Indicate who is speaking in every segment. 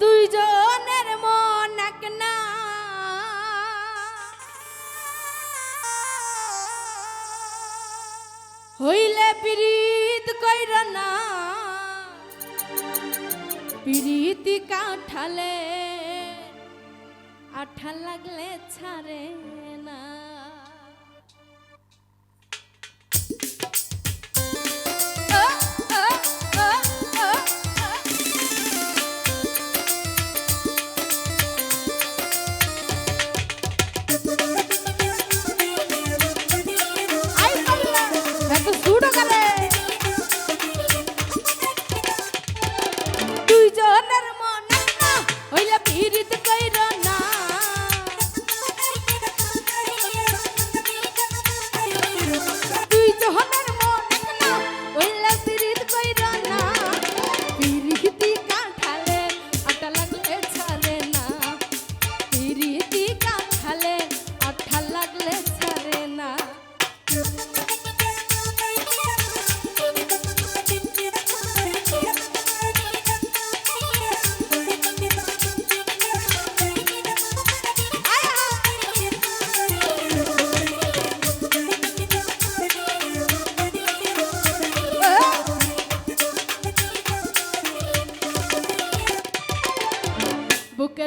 Speaker 1: দুইজনের মন এক না। হইলে পিরিত কইর না। পিরিতি কাঠালে আঠা লাগলে ছাড়ে।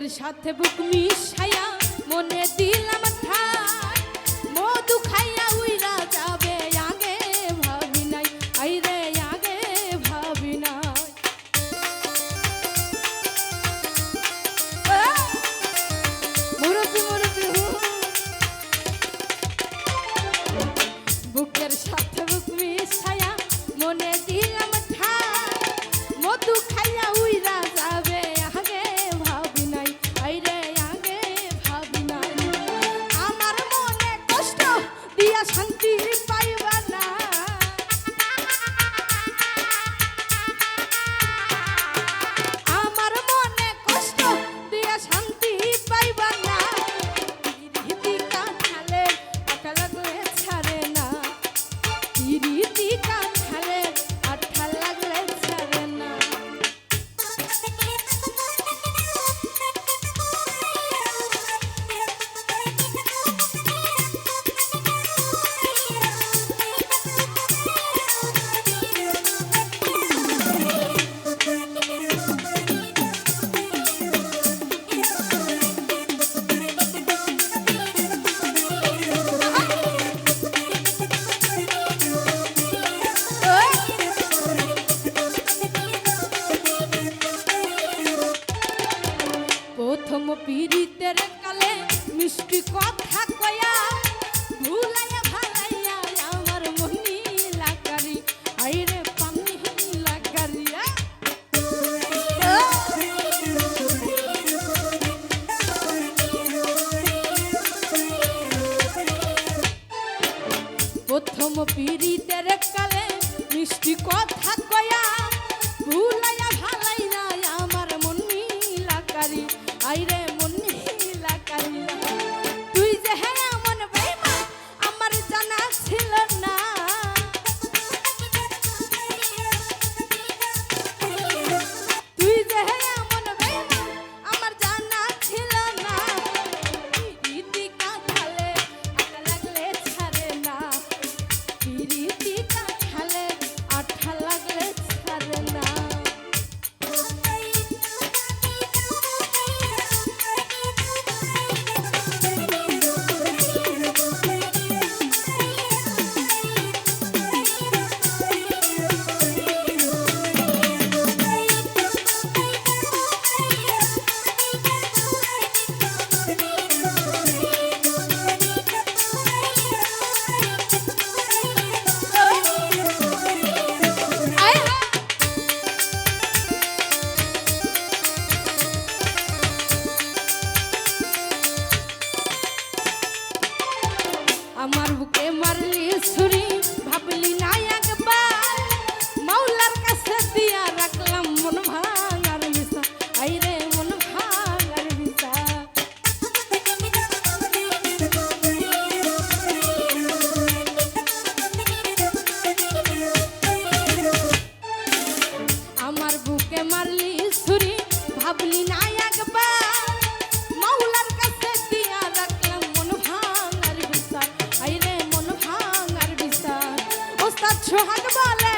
Speaker 1: সাথে বুক মিশাইয়া মনে দিলাম থা প্রথম পিড়িতের কালে মিষ্টি কথা কয়া ভুলাই aire. সোহাগ বলে।